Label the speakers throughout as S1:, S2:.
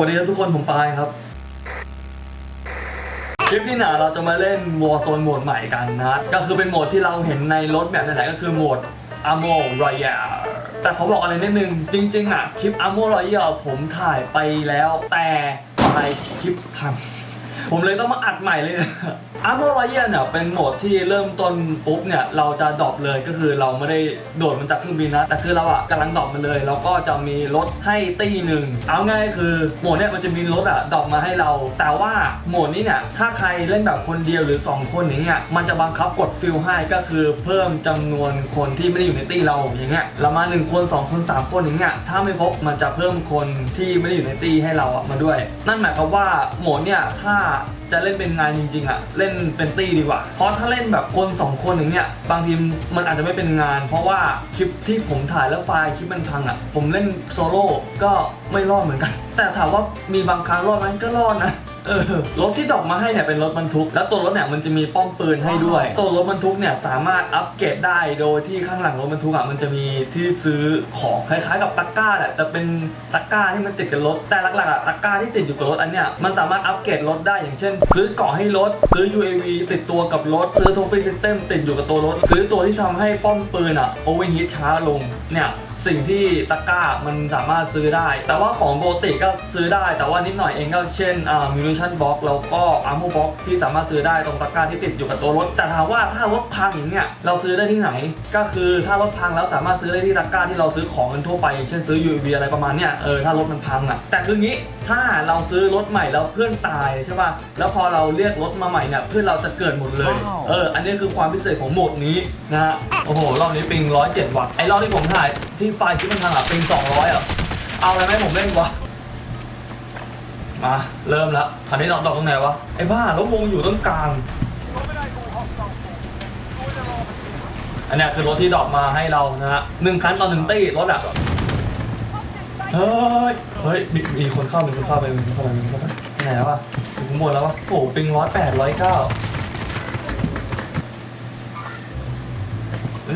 S1: วันนี้ทุกคนผมปายครับคลิปนี้นะเราจะมาเล่นวอร์โซนโหมดใหม่กันนะ ก็คือเป็นโหมดที่เราเห็นในรถแบบไหนก็คือโหมด Amo r o y a l แต่เขาบอกอะไรนิดนึง จริงๆอะ คลิป Amo r o y a l ผมถ่ายไปแล้วแต่ไฟล์คลิปพัง ผมเลยต้องมาอัดใหม่เลยอาร์มอร์ไเนี่ยเนี่ยเป็นโหมดที่เริ่มต้นปุ๊บเนี่ยเราจะดรอปเลยก็คือเราไม่ได้โดดมันจากเครื่องบินนะ แต่คือเราอะกำลังดรอปมันเลย แล้วก็จะมีรถให้ตีหนึ่งเอาง่ายคือโหมดเนี่ยมันจะมีรถอะดรอปมาให้เรา แต่ว่าโหมดนี้เนี่ยถ้าใครเล่นแบบคนเดียวหรือ 2 คนอย่างเงี้ยมันจะบังคับกดฟิลให้ก็คือเพิ่มจำนวนคนที่ไม่ได้อยู่ในตีเราอย่างเงี้ยเรามา 1 คน 2 คน 3 คนอย่างเงี้ยถ้าไม่ครบมันจะเพิ่มคนที่ไม่ได้อยู่ในตีให้เราอะมาด้วย นั่นหมายความว่าโหมดเนี่ยถ้าจะเล่นเป็นงานจริงๆอะเล่นเป็นตี้ดีกว่า เพราะถ้าเล่นแบบคน 2 คนอย่างเงี้ยบางทีมันอาจจะไม่เป็นงาน เพราะว่าคลิปที่ผมถ่ายแล้วไฟล์คลิปมันพังอะผมเล่นโซโล่ก็ไม่รอดเหมือนกัน แต่ถามว่ามีบางครั้งรอดไหมก็รอดนะ เออรถที่ดอกมาให้เนี่ยเป็นรถบรรทุก แล้วตัวรถเนี่ยมันจะมีป้อมปืนให้ด้วย ตัวรถบรรทุกเนี่ยสามารถอัปเกรดได้โดยที่ข้างหลังรถบรรทุกอะมันจะมีที่ซื้อของคล้ายๆ กับตะกร้าแหละแต่เป็นตะกร้าที่มันติดกับรถแต่หลักๆอะตะกร้าที่ติดอยู่กับรถอันเนี้ยมันสามารถอัปเกรดรถได้อย่างเช่น ซื้อเกาะให้รถ ซื้อ UAV ติดตัวกับรถ ซื้อ Trophy System ติดอยู่กับตัวรถ ซื้อตัวที่ทำให้ป้อมปืนอะ Overheat ช้าลงเนี่ย สิ่งที่ตะกร้ามันสามารถซื้อได้ แต่ว่าของโบติก็ซื้อได้ แต่ว่านิดหน่อยเองก็เช่นอ่า munition box แล้วก็ armor box ที่สามารถซื้อได้ตรงตะกร้าที่ติดอยู่กับตัวรถ แต่ถามว่าถ้ารถพังอย่างเงี้ยเราซื้อได้ที่ไหน ก็คือถ้ารถพังแล้วสามารถซื้อได้ที่ตะกร้าที่เราซื้อของกันทั่วไป เช่นซื้อ UAV อะไรประมาณเนี้ยเออถ้ารถมันพังอะแต่คืองี้ถ้าเราซื้อรถใหม่แล้วเพื่อนตายใช่ป่ะแล้วพอเราเรียกรถมาใหม่เนี่ยเพื่อนเราจะเกิดหมดเลย
S2: ว้าว
S1: เออ อันนี้คือความพิเศษของโหมดนี้นะฮะโอ้โหรอบนี้ปิง107วัตต์ไอ้รอบที่ผมถ่าย ที่ไฟล์คลิปมันทางอะเปิง200อะ เอาอะไรไหมผมเล่นวะ มาเริ่มแล้วคันนี้ดอกดอกตรงไหนวะ ไอ้บ้ารถวงอยู่ตรงกลาง อันนี้คือรถที่ดรอปมาให้เรานะฮะหนึ่งคันต่อหนึ่งตี้รถอะ เฮ้ย เฮ้ยมีมีคนเข้ามีคนเข้าไปมีคนเข้าไปมีคนเข้าไปไหนแล้ววะถึงหมดแล้ววะโอ้โหปิงร้อยแปดร้อยเก้า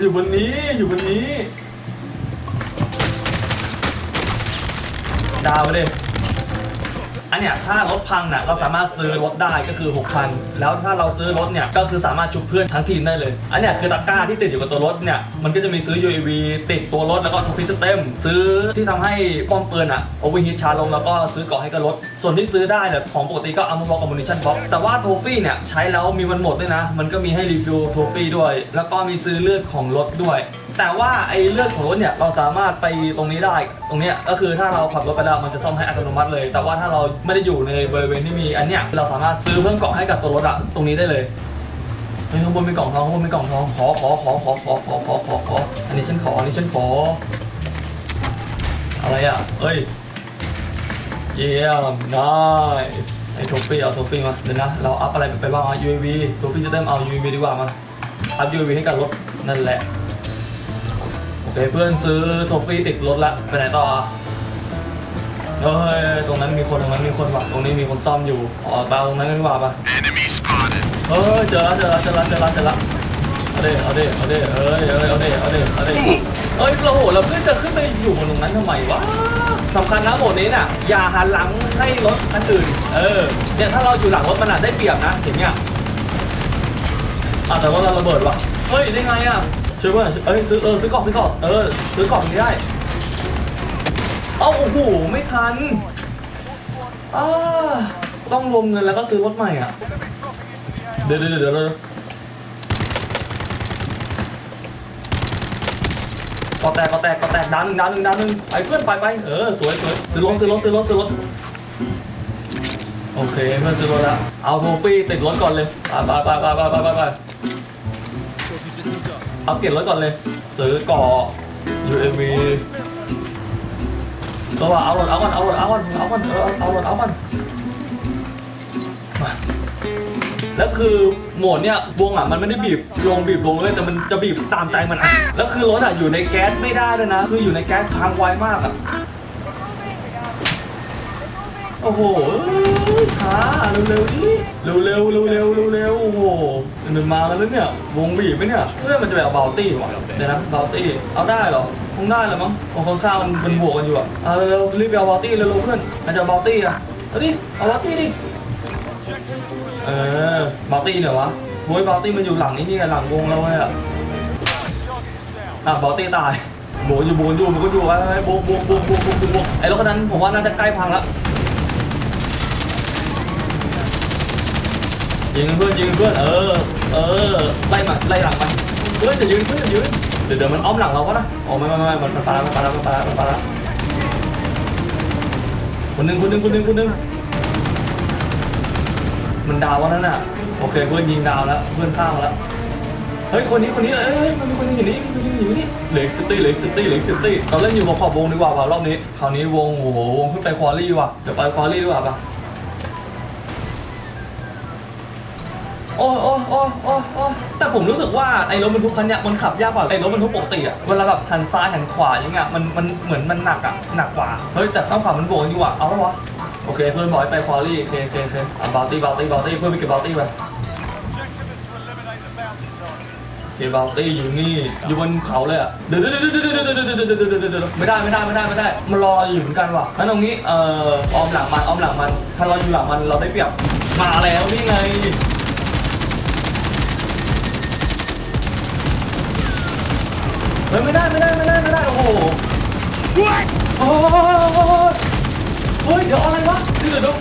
S1: อยู่บนนี้อยู่บนนี้ ดาวไปเลยอันเนี้ยถ้ารถพังน่ะเราสามารถซื้อรถได้ก็คือ 6,000 แล้วถ้าเราซื้อรถเนี่ยก็คือสามารถชุบเพื่อนทั้งทีมได้เลย อันเนี้ยคือตะกร้าที่ติดอยู่กับตัวรถเนี่ยมันก็จะมีซื้อ UAV ติดตัวรถแล้วก็ทูฟิสเต็มซื้อที่ทำให้ป้อมปืนอะโอเวอร์ฮีทชาลงแล้วก็ซื้อกราะให้กับรถ ส่วนที่ซื้อได้เนี่ยของปกติก็อัมบอกกับมูนิชั่นบ็อกแต่ว่าโทฟี่เนี่ยใช้แล้วมีวันหมดด้วยนะ มันก็มีให้รีฟิลโทฟี่ด้วย แล้วก็มีซื้อเลือดของรถด้วย แต่ว่าไอ้เลือดของรถเนี่ยเราสามารถไปตรงนี้ได้ตรงเนี้ยก็คือถ้าเราขับรถไปแล้วมันจะซ่อมให้อัตโนมัติเลย แต่ว่าถ้าเราไม่ได้อยู่ในบริเวณที่มีอันเนี้ยเราสามารถซื้อเพิ่มเกาะให้กับตัวรถอะตรงนี้ได้เลยเฮ้ยข้างบนมีกล่องทองข้างบนมีกล่องทองขอขอขอขอขอขอขอขอขออันนี้ฉันขออันนี้ฉันขอ อะไรอะเอ้ยเยี่ยม nice ไอ้โทฟี่เอาโทฟี่มาเดี๋ยวนะเราอัพอะไรไปบ้างอะ UAV โทฟี่จะเต็มเอา UAV ดีกว่ามาอัพ UAV ให้กับรถนั่นแหละ โอเคเพื่อนซื้อโทฟี่ติดรถละไปไหนต่ออะเฮ้ยตรงนั้นมีคนตรงนั้นมีคนว่ะตรงนี้มีคนซ่อมอยู่อ๋อไปเอาตรงนั้นกันดีกว่าปะ
S2: Enemy spotted.
S1: เฮ้ยเจอแล้วเจอแล้วเจอแล้วเจอแล้วเจอแล้วเอาดิเอาดิเอาดิเอ้ยเอ้ยเอาดิเอาดิเอาดิเอ้ยเราโหเราเพื่อนจะขึ้นไปอยู่บนตรงนั้นทำไมวะสำคัญนะโหมดนี้น่ะอย่าหันหลังให้รถคันอื่นเออเนี่ยถ้าเราอยู่หลังรถมันอาจได้เปรียบนะอย่างเงี้ยอะแต่ว่าเราระเบิดว่ะเฮ้ยได้ไงอะ ช่วยเพื่อนเอ้ยซื้อเออซื้อกล่องซื้อกล่องเออซื้อกล่องนี้ได้เอ้าโอ้โหไม่ทันอ่าต้องรวมเงินแล้วก็ซื้อรถใหม่อะเดี๋ยวเดี๋ยวเดี๋ยวเดี๋ยวก็แตกก็แตกก็แตกดาวหนึ่งดาวหนึ่งดาวหนึ่งไปเพื่อนไปไปเออสวยสวยซื้อรถซื้อรถซื้อรถซื้อรถโอเคเพื่อนซื้อรถแล้วเอาโทฟี่ติดรถก่อนเลยไปไปไปไปไปไปไป เอาเก็บรถก่อนเลย ซื้อก่อ UAV ก็ว่าเอารถเอาก่อนเอารถเอาก่อนเอาก่อนเออเอารถเอาก่อนมาแล้วคือโหมดเนี่ยวงอะมันไม่ได้บีบลงบีบลงเลยแต่มันจะบีบตามใจมันอะแล้วคือรถอะอยู่ในแก๊สไม่ได้เลยนะ คืออยู่ในแก๊สค้างไวมากอะโอ้โหช้าเร็วๆนี่เร็วเร็วๆเร็วๆเร็วๆโอ้โห มันมากันแล้วเนี่ย วงบีบไหมเนี่ยเพื่อนมันจะแบบเบลตี้ว่ะเดี๋ยวนะเบลตี้ เอาได้เหรอ คงได้แหละมั้งโอ้ข้างๆมันมันบวกกันอยู่อะเอาเร็วๆรีบไปเอาบอลตี้เร็วๆเพื่อนอาจจะเอาบอลตี้อะ เอาดิ เอาบอลตี้ดิ เออบอลตี้เนี่ยวะโว้ยบอลตี้มันอยู่หลังนี้นี่ไงหลังวงเราเลยอะอะบอลตี้ตายโบนอยู่โบนอยู่มันก็อยู่ไอ้ไอ้โบกโบกโบกโบกโบกโบกไอ้รถคันนั้นผมว่าน่าจะใกล้พังละ ยิงเพื่อนยิงเพื่อนเออเออไล่มาไล่หลังมันเพื่อนจะยืนเพื่อนจะยืนเดี๋ยวเดี๋ยวมันอ้อมหลังเราก็นะอ๋อไม่ไม่ไม่มันมันปามันปามันปามันปาคนหนึ่งคนหนึ่งคนหนึ่งคนหนึ่งมันดาววะนั่นน่ะโอเคเพื่อนยิงดาวแล้วเพื่อนข้ามแล้วเฮ้ยคนนี้คนนี้เอ้ยมันมีคนยิงอยู่นี่มันยิงอยู่นี่เหล็กซิตี้เหล็กซิตี้เหล็กซิตี้เราเล่นอยู่บนขอบวงดีกว่าว่ะรอบนี้คราวนี้วงโอ้โหวงขึ้นไปควอลี่ว่ะเดี๋ยวไปควอลี่ดีกว่าป่ะ โอ้ยโอ้ยโอ้ยโอ้ยโอ้ยแต่ผมรู้สึกว่าไอ้รถบรรทุกคันเนี้ยมันขับยากกว่าไอ้รถบรรทุกปกติอะเวลาแบบหันซ้ายหันขวาอย่างเงี้ยมันมันเหมือนมันหนักอะหนักกว่าเฮ้ยแต่ข้างขวามันโบกกันอยู่อะเอาปะวะโอเคเพื่อนบอกไปควอลี่โอเคโอเคโอเคอะบาลตี้บาลตี้บาลตี้เพื่อนไปเก็บบาลตี้ไปโอเคบาลตี้อยู่นี่อยู่บนเขาเลยอะเดี๋ยวเดี๋ยวเดี๋ยวเดี๋ยวเดี๋ยวเดี๋ยวเดี๋ยวเดี๋ยวเดี๋ยวเดี๋ยวไม่ได้ไม่ได้ไม่ได้ไม่ได้มันรออยู่เหมือนกันว่ะงั้นตรงนี้เอ่อออมหลังมันออมหลังมัน ถ้าเราอยู่หลังมันเราได้เปรียบมาแล้วนี่ไง ฮ้ยไม่ได้ไม่ได้ไม่ได้ไม่ได้โอ้โหโอ้โหเฮ้ยเดี๋ยวอะไรวะเดี๋ยวเดี๋ยว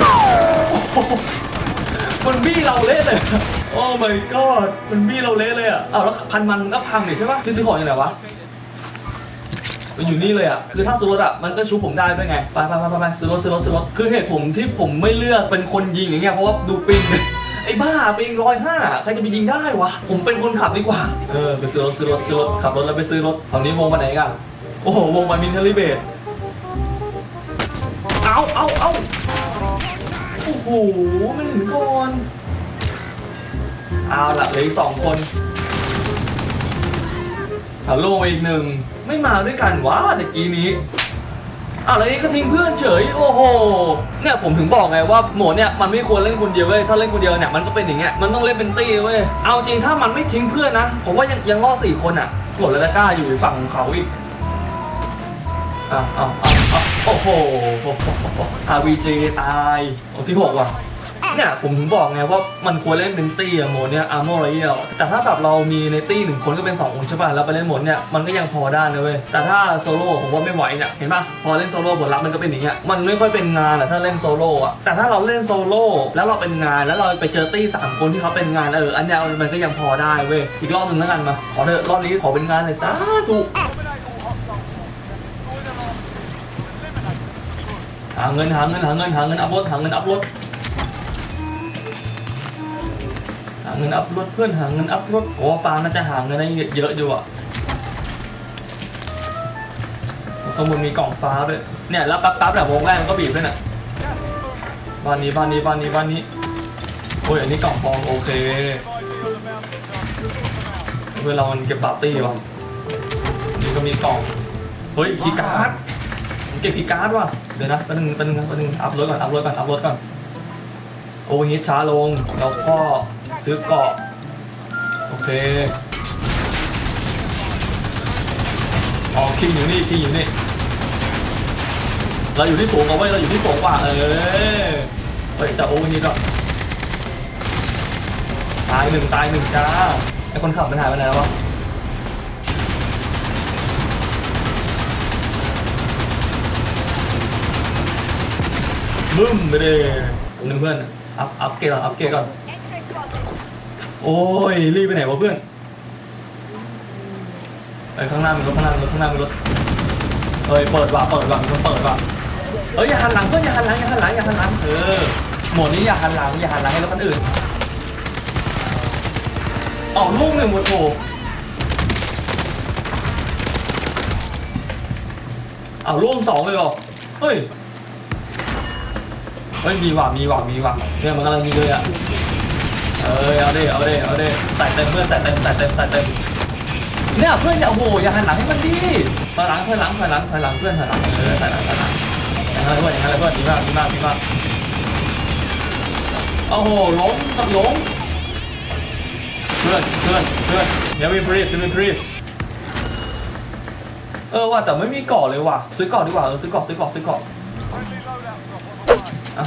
S1: โอ้โหมันบี้เราเละเลย โอ้ my god มันบี้เราเละเลยอะอ้าวแล้วพันมันมันก็พังดิใช่ปะที่ซื้อของอยู่ไหนวะมันอยู่นี่เลยอะ คือถ้าซื้อรถอะ มันก็ชูผมได้ด้วยไงไปไปไปไปไปซื้อรถซื้อรถซื้อรถ คือเหตุผมที่ผมไม่เลือกเป็นคนยิงอย่างเงี้ย เพราะว่าดูปิง ไอ้บ้าปิงร้อยห้าใครจะไปยิงได้วะ ผมเป็นคนขับดีกว่า เออไปซื้อรถซื้อรถซื้อรถขับรถแล้วไปซื้อรถตอนนี้วงมาไหนกัน โอ้โหวงมามินเทอริเบตเอาเอาเอาโอ้โหไม่ถึงก่อนเอาละเหลืออีกสองคนเอาโล่มาอีกหนึ่งไม่มาด้วยกันวะตะกี้นี้ อ้าวแล้วนี่ก็ทิ้งเพื่อนเฉย โอ้โห เนี่ยผมถึงบอกไงว่าโหมดเนี่ยมันไม่ควรเล่นคนเดียวเว้ย ถ้าเล่นคนเดียวเนี่ยมันก็เป็นอย่างเงี้ย มันต้องเล่นเป็นตี้เว้ย เอาจริงถ้ามันไม่ทิ้งเพื่อนนะ ผมว่ายังยังรอดสี่คนอะกดแล้วกล้าอยู่ฝั่งของเขาอีกอ้าวอ้าวอ้าวอ้าวโอ้โห RVJ ตายโอ้ที่หกว่ะ เนี่ยผมถึงบอกไงว่ามันควรเล่นเป็นตี้อะโหมดเนี้ยอาร์มอร์ไรเอลแต่ถ้าแบบเรามีในตี้หนึ่งคนก็เป็นสองคนใช่ป่ะแล้วไปเล่นโหมดเนี้ยมันก็ยังพอได้นะเว้ยแต่ถ้าโซโล่ผมว่าไม่ไหวเนี่ยเห็นป่ะพอเล่นโซโล่ผลลัพธ์มันก็เป็นอย่างเงี้ยมันไม่ค่อยเป็นงานอะถ้าเล่นโซโล่อะแต่ถ้าเราเล่นโซโล่แล้วเราเป็นงานแล้วเราไปเจอตี้สามคนที่เขาเป็นงานเอออันเนี้ยมันก็ยังพอได้เว้ยอีกรอบหนึ่งแล้วกันมาขอเถอะรอบนี้ขอเป็นงานเลยสาธุหาเงินหาเงินหาเงินหาเงินอัพรถหาเงินอัพรถ เงินอัพรถเพื่อนหาเงินอัพรถโอ้ฟาร์มน่าจะหาเงินได้เยอะอยู่อะข้างบนมีกล่องฟ้าด้วยเนี่ยแล้วปั๊บปั๊บแบบวงแรกมันก็บีบด้วยน่ะบ้านนี้บ้านนี้บ้านนี้บ้านนี้โอ้ยอันนี้กล่องทองโอเคเพื่อนเรามันเก็บปาร์ตี้ว่ะนี่ก็มีกล่องเฮ้ยคีการ์ดเก็บคีการ์ดว่ะเดี๋ยวนะแป๊บนึงแป๊บนึงแป๊บนึงอัพรถก่อนอัพรถก่อนอัพรถก่อนโอ้ยช้าลงแล้วก็ ซื้อเกาะโอเคอ๋อคิงอยู่นี่คิงอยู่นี่เราอยู่ที่สูงเอาไว้เราอยู่ที่สูงกว่าเออเฮ้ยแต่โอ้ยนี่ก็ตายหนึ่งตายหนึ่งจ้าไอคนขับมันหายไปไหนแล้ววะบึ้มไปเลยหนึ่งเพื่อนอัพอัพเกรดก่อนอัพเกรดก่อน โอ้ยรีบไปไหนวะเพื่อนไอ้ข้างหน้ามีรถข้างหน้ามีรถข้างหน้ามีรถเฮ้ยเปิดว่ะเปิดว่ะมีคนเปิดว่ะเอ้ยอย่าหันหลังเพื่อนอย่าหันหลังอย่าหันหลังอย่าหันหลังเออหมดนี้อย่าหันหลังอย่าหันหลังให้รถคันอื่นเอาลูกหนึ่งหมดโถเอาลูกสองเลยเหรอ เฮ้ย เฮ้ย มีว่ะมีว่ะมีว่ะเนี่ยมันกำลังมีเลยอะ เออเอาดิเอาดิเอาดิใส่เต็มเพื่อนใส่เต็มใส่เต็มใส่เต็มเนี่ยเพื่อนอย่าโอ้โหอย่าหันหลังให้มันดิถอยหลังถอยหลังถอยหลังถอยหลังเพื่อนถอยหลังเออถอยหลังถอยหลังอย่างนั้นเพื่อนอย่างนั้นเพื่อนดีมากดีมากดีมากโอ้โหล้มกับล้มเพื่อนเพื่อนเพื่อนเดี๋ยวมีพรีสมีพรีสเออว่ะแต่ไม่มีเกาะเลยว่ะซื้อเกาะดีกว่าเออซื้อเกาะซื้อเกาะซื้อเกาะอะ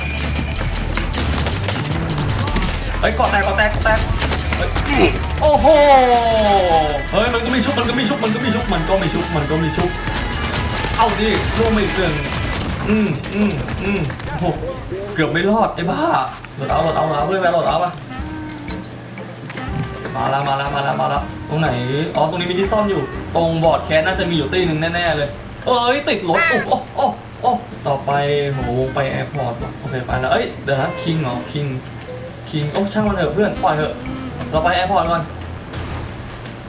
S1: เฮ้ยกอดแตกกอดแตกกอดแตกเฮ้ยโอ้โห เฮ้ยมันก็ไม่ชุบมันก็ไม่ชุบมันก็ไม่ชุบมันก็ไม่ชุบมันก็ไม่ชุบ เอาดิร่วมไปอีกหนึ่งอืมอืมอืมโอ้โหเกือบไม่รอดไอ้บ้าหลดเอาหลดเอาหลดเอาเพื่อนไปหลดเอาปะมาแล้วมาแล้วมาแล้วมาแล้วตรงไหน อ๋อ ตรงนี้มีที่ซ่อมอยู่ ตรงบอร์ดแคสน่าจะมีอยู่ตีหนึ่งแน่ๆเลย เอ้ย ติดรถโอ้โอ้โอ้โอ้ต่อไปโหวงไปแอร์พอร์ตว่ะโอเค ไปแล้ว เอ้ย เดี๋ยวนะคิงเหรอคิง คิงโอ้ช่างมันเถอะเพื่อนปล่อยเถอะเราไปแอร์พอร์ตก่อน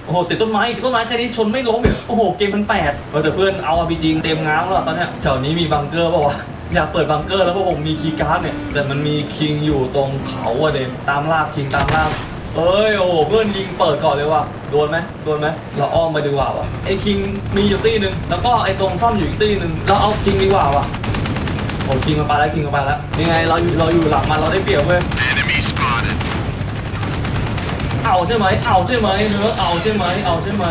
S1: โอ้โหติดต้นไม้ติดต้นไม้แค่นี้ชนไม่ล้มอีกโอ้โหเกมมันแปดเออแต่เพื่อนเอาอาบีจริงเต็มง้างแล้วตอนเนี้ยแถวนี้มีบังเกอร์ป่าวะอยากเปิดบังเกอร์แล้วเพราะผมมีคีย์การ์ดเนี่ยแต่มันมีคิงอยู่ตรงเขาอะเด่นตามลากคิงตามลากเอ้ยโอ้โหเพื่อนยิงเปิดก่อนเลยว่ะโดนไหมโดนไหมเราอ้อมไปดีกว่าวะไอ้คิงมีอยู่ตีหนึ่งแล้วก็ไอ้ตรงซ่อมอยู่อีกตีหนึ่งเราเอาคิงดีกว่าวะโอ้คิงมาไปแล้วคิงมาไปแล้วยังไงเราอยู่เราอยู่หลังมันเราได้เปรียบเว้ย เอาใช่ไหมเอาใช่ไหมเนื้อะเอาใช่ไหมเอาใช่ไหม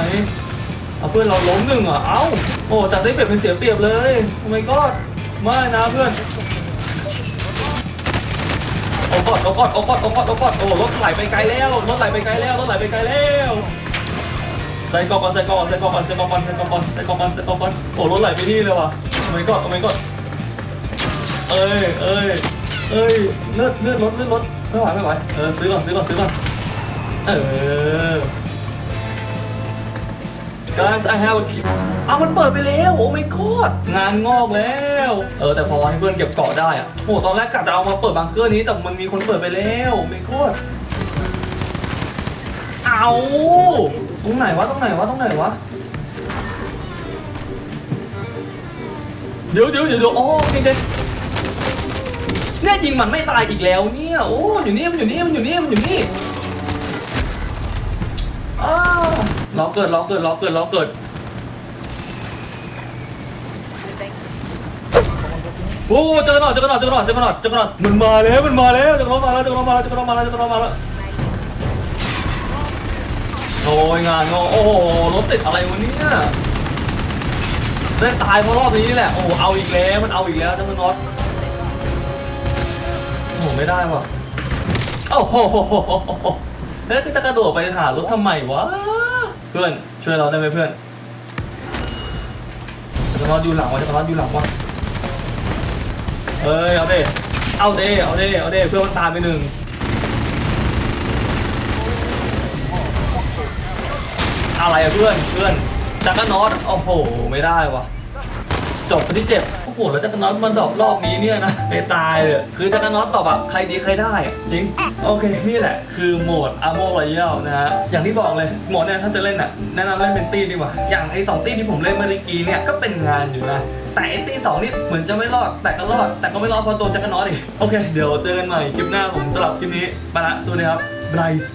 S1: เอาเพื่อนเราล้มหนึ่งอะเอาโอ้จัดได้เปรียบเป็นเสียเปรียบเลยทำไมก็ไม่นะเพื่อนโอ้กอดโอ้กอดโอ้กอดโอ้กอดโอ้กอดโอ้รถไหลไปไกลแล้วรถไหลไปไกลแล้วรถไหลไปไกลแล้วใส่กอกอนใส่กอกอนใส่กอกอนใส่กอกอนใส่กอกอนใส่กอกอนใส่กอกอนโอ้รถไหลไปนี่เลยว่ะทำไมก็ทำไมก็เอ้ยเอ้ยเอ้ยเลือดเลือดรถเลือดรถไม่ไหวไม่ไหวเออซื้อก่อนซื้อก่อนซื้อก่อน เออ guys I have a key เอามันเปิดไปแล้ว โอ้ไม่กอดงานงอกแล้ว เออ แต่พอให้เพื่อนเก็บเกาะได้อะโอ้ตอนแรกกะจะเอามาเปิดบังเกอร์นี้ แต่มันมีคนเปิดไปแล้วไม่กอดเอาตรงไหนวะ ตรงไหนวะ ตรงไหนวะ เดี๋ยวเดี๋ยวเดี๋ยวเดี๋ยวอ๋อโอเคเด็เนี่ยยิงมันไม่ตายอีกแล้วเนี่ย โอ้ อยู่นี่มันอยู่นี่มันอยู่นี่มันอยู่นี่ อ้าวล้อเกิดล้อเกิดล้อเกิดล้อเกิด โอ้เจอกันหน่อยเจอกันหน่อยเจอกันหน่อยเจอกันหน่อยเจอกันหน่อยมันมาแล้วมันมาแล้วเจอกันหน่อยมาแล้วเจอกันหน่อยมาแล้วเจอกันหน่อยมาแล้วเจอกันหน่อยมาแล้วโอ้ยงานงอโอ้โหรถติดอะไรวะเนี่ยได้ตายเพราะรอบนี้นี่แหละโอ้เอาอีกแล้วมันเอาอีกแล้วเจ้ามันน็อตโอ้ไม่ได้ว่ะโอ้โห แล้วจะกระโดดไปหารถทำไมวะ เพื่อนช่วยเราได้ไหมเพื่อนจ้าน็อตอยู่หลังวะจ้าน็อตอยู่หลังวะเอ้ยเอาเด้เอาเด้เอาเด้เอาเด้เพื่อนมันตายไปหนึ่งอะไรอะเพื่อนเพื่อนจักรนอตโอ้โห ไม่ได้วะจบคนที่เจ็บ โหแล้วจักรน็อตมันดรอปรอบนี้เนี่ยนะไปตายเลยคือจักรน็อตตอบแบบใครดีใครได้ จริง โอเค นี่แหละ คือโหมด Armor Royale นะฮะ อย่างที่บอกเลย โหมดเนี่ยถ้าจะเล่นอะแนะนำเล่นเป็นตี้ดีกว่า อย่างไอ้สองตี้ที่ผมเล่นเมื่อกี้เนี่ยก็เป็นงานอยู่นะแต่ไอ้ตีสองนี่เหมือนจะไม่รอด แต่ก็รอด แต่ก็ไม่รอดเพราะตัวจักรน็อตอีกโอเค เดี๋ยวเจอกันใหม่คลิปหน้าผมสำหรับคลิปนี้ไปละสวัสดีครับไบรซ์